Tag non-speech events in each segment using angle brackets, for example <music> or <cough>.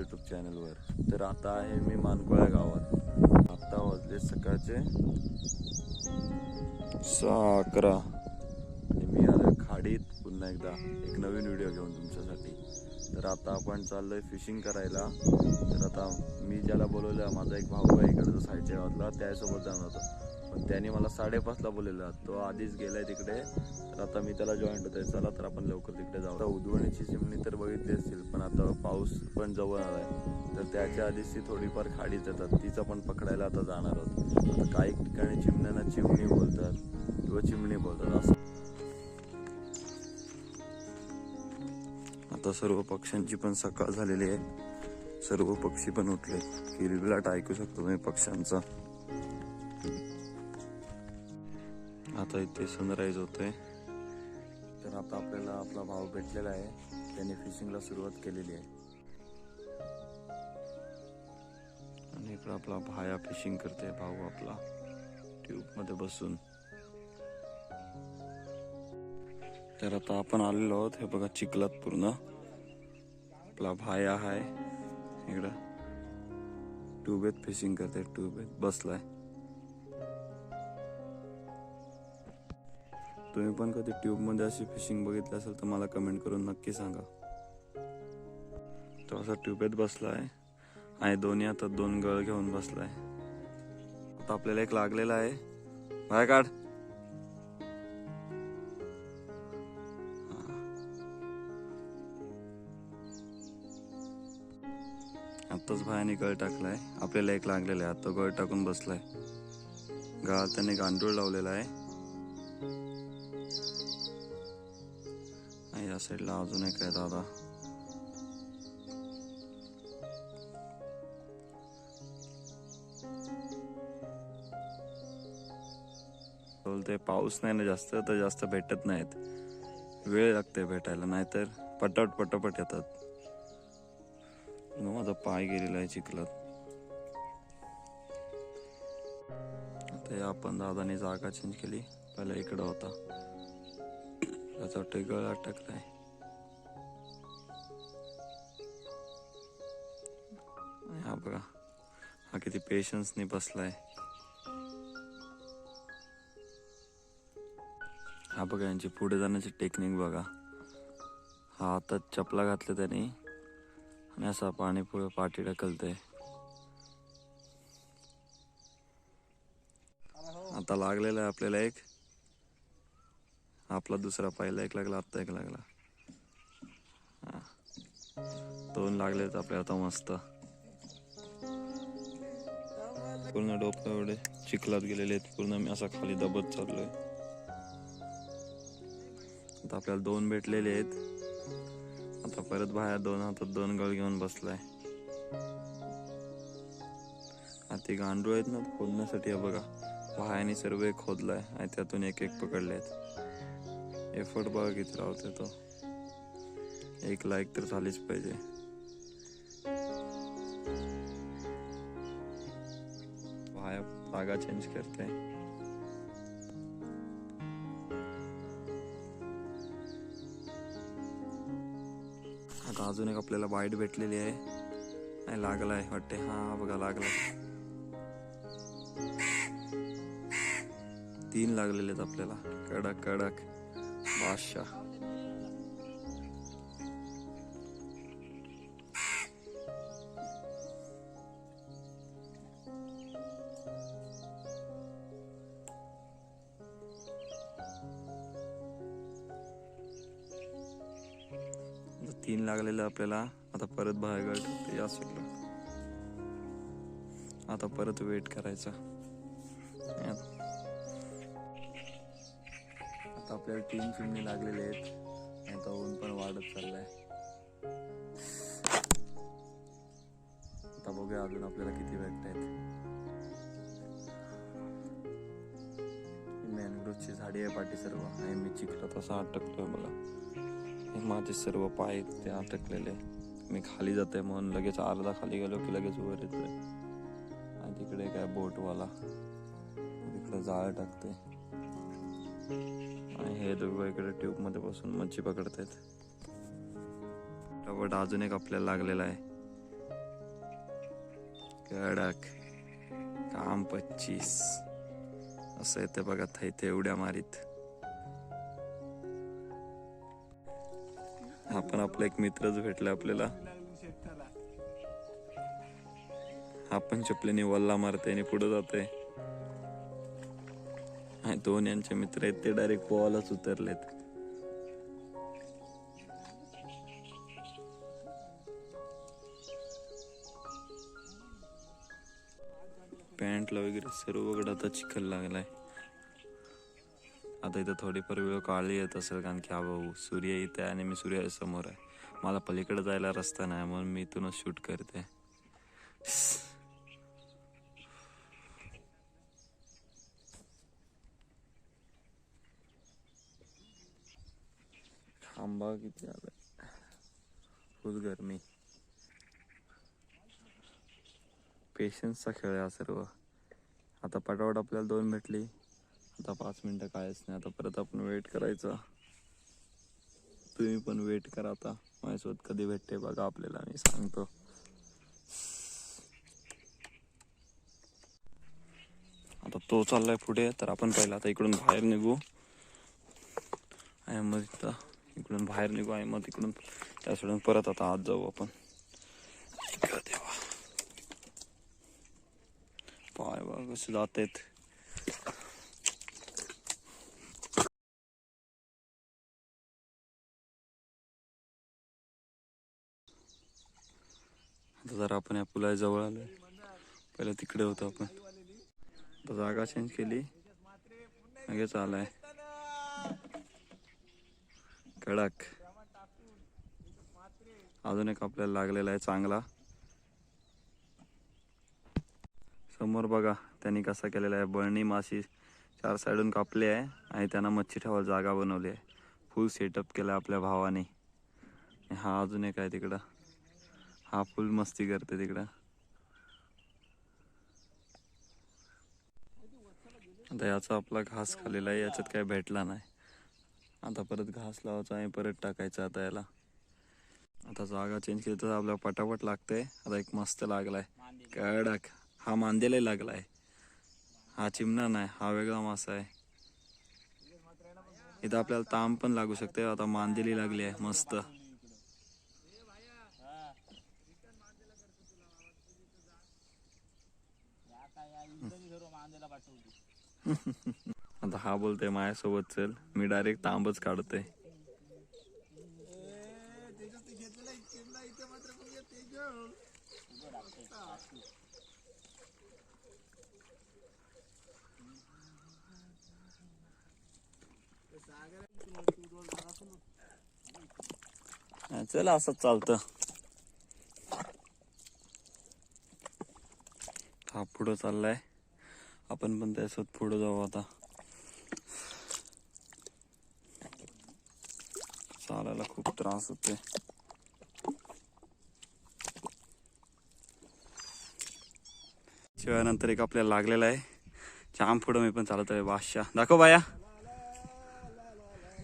YouTube चॅनलवर तर आता आहे मी मानकोळ्या गावात. आता वाजले सकाळचे सहा अकरा. आणि मी आलो खाडीत पुन्हा एकदा. एक नवीन व्हिडिओ घेऊन तुमच्यासाठी. तर आता आपण चाललोय फिशिंग करायला. तर आता मी ज्याला बोलवलं माझा एक भाऊ आहे इकडचा साईडच्या गावातला त्यासोबत जाणार होतो. पण त्याने मला साडेपाचला बोललेला तो आधीच गेलाय तिकडे. तर आता मी त्याला जॉईंट होतोय चला तर आपण लवकर तिकडे जाऊ. आता उदवणीची चिमणी तर बघितली असतील पण आता पाऊस पण जवळ आलाय. तर त्याच्या आधीच ती थोडीफार खाडीच येतात. तिचं पण पकडायला आता जाणार आहोत. आता काही ठिकाणी चिमण्यांना चिमणी बोलतात. किंवा चिमणी बोलतात. असं. आता सर्व पक्ष्यांची पण सकाळ झालेली आहे. सर्व पक्षी पण उठले किलबिलाट ऐकू शकतो तुम्ही पक्ष्यांचा. आता इथे सनराईज होतोय. तर आता आपल्याला आपला भाव भेटलेला आहे. त्याने फिशिंगला सुरुवात केलेली आहे. आणि इकडं आपला भाया फिशिंग करते भाऊ आपला. ट्यूबमध्ये बसून. तर आता आपण आलेलो आहोत. हे बघा चिखलात पूर्ण. आपला भाया आहे. इकडं. ट्यूबेत फिशिंग करते ट्यूबेत बसलाय. तुम्ही पण कधी ट्यूबमध्ये अशी फिशिंग बघितली असेल तर मला कमेंट करून नक्की सांगा. तो असा ट्यूबेत बसला आहे आणि दोन्ही आता दोन गळ घेऊन बसला आहे आता आपल्याला एक लागलेला आहे. बाहेर काढ. आत्ताच भायाने गळ टाकलाय. आपल्याला एक लागलेला आहे. आता गळ टाकून बसलाय. गळा त्याने गांडूळ लावलेला आहे. साईडला अजून एक आहे दादा बोलते पाऊस नाही ना जास्त तर जास्त भेटत नाहीत। वेळ लागते भेटायला नाहीतर पटापट पटापट येतात. मग माझा पाय गेलेला आहे चिखलात. ते आपण दादाने जागा चेंज केली पहिला इकडं होता. त्याचा टिगळ गळ अटकलाय. बघा. हा किती पेशन्सने बसलाय. हा बघा यांची पुढे जाण्याची टेक्निक बघा. हा आता चपला घातल्या त्याने. आणि असा पाणी पुढे पाठी ढकलते आता लागलेला आहे आपल्याला एक. आपला दुसरा पहिला एक लागला आत्ता एक लागला. हा. दोन लागलेत आपल्याला आता मस्त. पूर्ण डोकं एवढे चिखलात गेलेले आहेत. पूर्ण मी असा खाली दबत चाललोय. आता आपल्याला दोन भेटलेले आहेत. आता परत बाहेर दोन हातात दोन गळ घेऊन बसलाय. आता ते गांडूळ आहेत ना खोदण्यासाठी बघा. भायाने सर्व एक खोदलाय आणि त्यातून एक एक पकडले आहेत. एफर्ट बघा किती लावते तो. एक लाईक तर झालीच पाहिजे. जागा चेंज करते. आता अजून एक आपल्याला वाईट भेटलेली आहे. नाही लागलाय वाटते. हा बघा लागलाय. तीन लागलेले आहेत आपल्याला. कडक कडक. बादशाह. आपल्याला आता परत बाहेर या साईडला आता परत वेट करायचा. आता आपल्याला तीन चिमणी लागलेले आहेत. आता ऊन पण वाढत चाललंय. आता बघूया अजून आपल्याला किती भेटत आहेत मॅनग्रोव्हची झाडी आहे पाठी सर्व. आणि मी चिखलात असं अटकतोय मला. माझे सर्व पाय ते अटकलेले. मी खाली जाते म्हणून लगेच अर्धा खाली गेलो की लगेच वर येतोय. आणि तिकडे काय बोटवाला. तिकडे जाळ टाकते. आणि हे दोघं इकडे ट्यूबमध्ये बसून मच्छी पकडतायत. टबट अजून एक आपल्याला लागलेला आहे. कडक. काम पच्चीस. असं येते बघा इथे एवढ्या मारीत. आपण आपला एक मित्रच भेटला आपल्याला. आपण चपल्याने वल्ला मारते आणि पुढे जाते दोन यांचे मित्र आहेत ते डायरेक्ट पोवालाच उतरलेत. पॅन्टला वगैरे सर्वकडे आता चिखल लागलाय. आता इथं थोडीफार वेळ काळी येत असेल कारण की हा भाऊ सूर्य इथे आहे आणि मी सूर्यासमोर आहे. मला पलीकडे जायला रस्ता नाही म्हणून मी इथूनच शूट करते. खांबा किती आला खूप गरमी. पेशन्सचा खेळ आहे सर्व. आता पटापट आपल्याला दोन भेटली. आता पाच मिनटं कायच नाही. आता परत आपण वेट करायचा. तुम्ही पण वेट करा आता. माझ्यासोबत कधी भेटते बघा आपल्याला मी सांगतो. आता तो चाललाय पुढे तर आपण पहिला आता इकडून बाहेर निघू. आहे मग इथं इकडून बाहेर निघू आहे मग तिकडून त्या सोडून परत आता आत जाऊ आपण. देवा. पाय बा कसे जात आहेत. जरा आपण या पुलाजवळ आलोय. पहिलं तिकडे होतो आपण. तर जागा चेंज केली. लगेच आलाय कडक. अजून एक आपल्याला लागलेला आहे चांगला. समोर बघा त्यांनी कसा केलेला आहे. बळणी माशी चार साईडून कापली आहे आणि त्यांना मच्छी ठेवायला जागा बनवली आहे. फुल सेटअप केला आपल्या भावाने. हा अजून एक आहे तिकडं. हा फुल मस्ती करते तिकडं. आता याचा आपला घास खालेला आहे याच्यात काय भेटला नाही. आता परत घास लावायचा आणि परत टाकायचा आता याला. आता जागा चेंज केली तर आपल्याला पटापट लागतंय. आता एक मस्त लागलाय. कडक. हा मांदेलाही लागलाय. हा चिमणा नाही हा वेगळा मासा आहे. इथं आपल्याला ताम पण लागू शकते. आता मांदेली लागली आहे मस्त. आता हा बोलतोय माझ्यासोबत चल. मी डायरेक्ट तांबच काढतोय. चल असंच चालतं. हा पुढं चाललाय. आपण पण त्यासोबत पुढं जाऊ आता. चालायला खूप त्रास होते शिवानंतर एक आपल्याला लागलेला आहे. जाम पुढं मी पण चालत आहे बादशाह. दाखव बाया.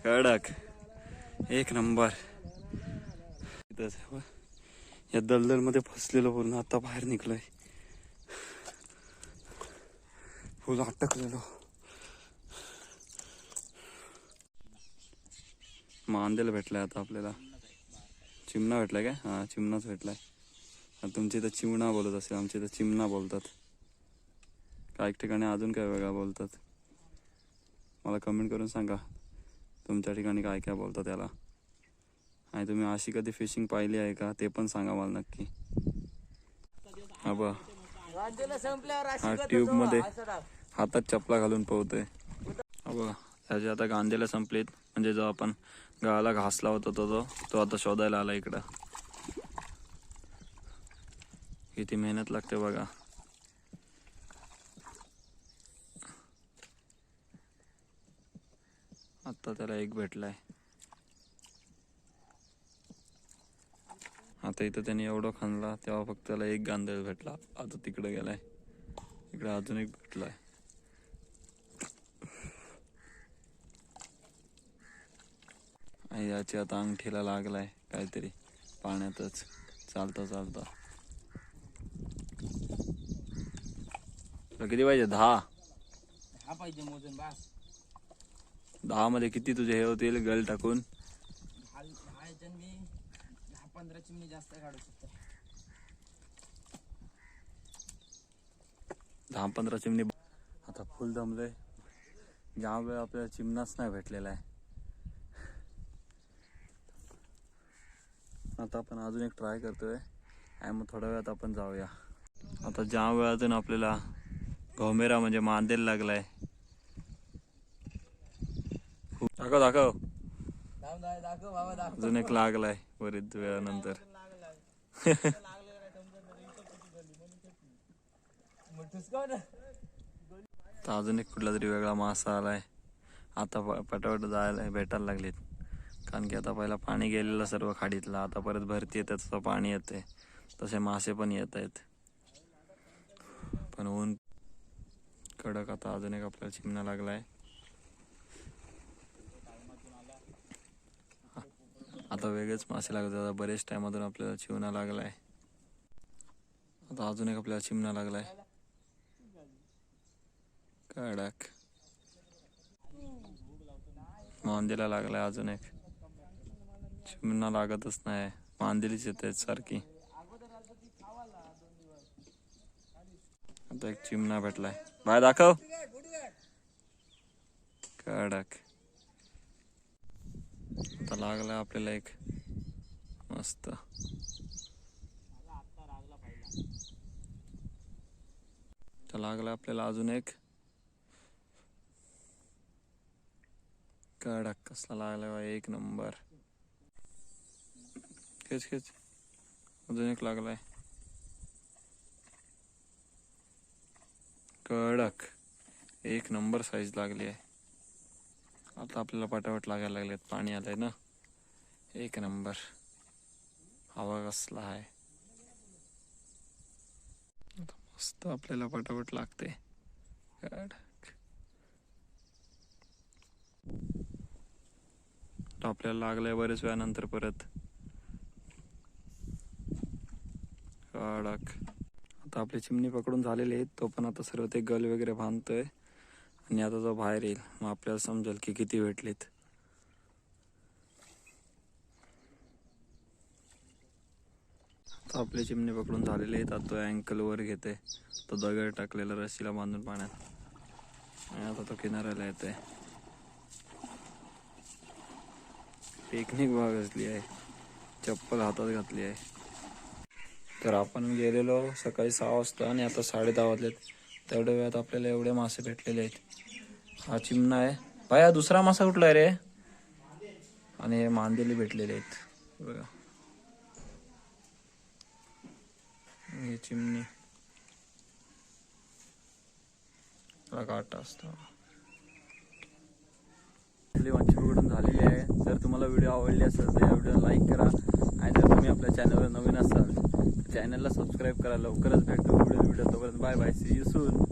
कडक. एक नंबर. या दलदलमध्ये फसलेलो पूर्ण आता बाहेर निघलोय. फुल अटकलेलो मांदेला भेटलाय आता आपल्याला. चिमणा भेटलाय काय? हा चिमणाच भेटलाय. तुमच्या इथं चिमणा बोलत असेल आमच्या इथं चिमणा बोलतात. काही ठिकाणी अजून काय वेगळा बोलतात. मला कमेंट करून सांगा तुमच्या ठिकाणी काय काय बोलतात त्याला आणि तुम्ही अशी कधी फिशिंग पाहिली आहे का? ते पण सांगा मला नक्की. हा बा हा ट्यूबमध्ये. हातात चपला घालून पोहतोय. बघा त्याचे आता गांधीला संपलेत. म्हणजे जो आपण गावाला घास लावत होतो तो तो आता शोधायला आला इकडं. किती मेहनत लागते बघा. आता त्याला एक भेटलाय. आता इथं त्याने एवढं खाणला तेव्हा फक्त त्याला एक गांधळ भेटला. आता तिकडे गेलाय. इकडे अजून एक भेटलाय. याची आता अंगठीला लागलाय काहीतरी. पाण्यातच चालता चालता. किती पाहिजे? दहा? हा पाहिजे मोजून बास. दहा मध्ये किती तुझे हे होतील? गल टाकून? दहा दहा दहा पंधरा चिमणी जास्त काढू शकतो. दहा पंधरा चिमणी आता फुल दमले ज्या वेळ आपल्याला चिमणाच नाही भेटलेला आहे. आता आपण अजून एक ट्राय करतोय. आणि मग थोड्या वेळात आपण जाऊया. आता ज्या वेळातून आपल्याला घोमेरा म्हणजे मांदेल लागलाय. खूप दाखव दाखव. अजून एक लागलाय बरेच वेळानंतर. <laughs> आता अजून एक कुठला तरी वेगळा मासा आलाय. आता प- पटापट जायला भेटायला लागलेत. कारण की आता पहिला पाणी गेलेलं सर्व खाडीतलं आता परत भरती येते तसं पाणी येते. तसे मासे पण येत आहेत. पण ऊन कडक आता अजून एक आपल्याला चिमणा लागलाय. आता वेगळेच मासे लागत आता बरेच टायमातून आपल्याला चिवणा लागलाय. आता अजून एक आपल्याला चिमणा लागलाय. कडक. मांदीला लागलाय अजून एक. चिमणा लागतच नाही. मांदेलीच येत आहेत सारखी. आता एक चिमणा भेटलाय. बाय दाखव. कडक. आता लागलाय आपल्याला एक मस्त. लागला आपल्याला अजून एक. कडक कसला लागला बा एक नंबर. खेच खेच अजून एक लागलाय. कडक. एक नंबर साईज लागली आहे आता आपल्याला पटापट लागायला लागलेत. पाणी आलंय ना? एक नंबर. हवा कसला आहे. मस्त आपल्याला पटापट लागते कडक. आपल्याला लागलंय बरेच वेळानंतर परत. कडक. आता आपली चिमणी पकडून झालेली आहेत तो पण आता सर्व ते गल वगैरे बांधतोय. आणि आता जो बाहेर येईल. मग आपल्याला समजेल की किती भेटलीत. आता आपली चिमणी पकडून झालेली आहेत आता तो अँकल वर घेते तो दगड टाकलेला रस्सीला बांधून पाण्यात. आणि आता तो किनाऱ्याला येते पिकनिक भाग असली आहे. चप्पल हातात घातली आहे. तर आपण गेलेलो सकाळी सहा वाजता आणि आता साडे दहा वाजलेत. तेवढ्या वेळात आपल्याला एवढे मासे भेटलेले आहेत. हा चिमणा आहे. बाया दुसरा मासा कुठला आहे रे? आणि हे मांदेली भेटलेले आहेत. बघा. हे चिमणी. काटा असतो. आपली वांची झालेली आहे. जर तुम्हाला व्हिडिओ आवडली असेल तर या व्हिडिओला लाईक करा. आणि जर तुम्ही आपल्या चॅनलवर नवीन असाल तर चॅनलला सबस्क्राईब करा. लवकरच भेटतो पुढील व्हिडिओ तोपर्यंत bye bye see you soon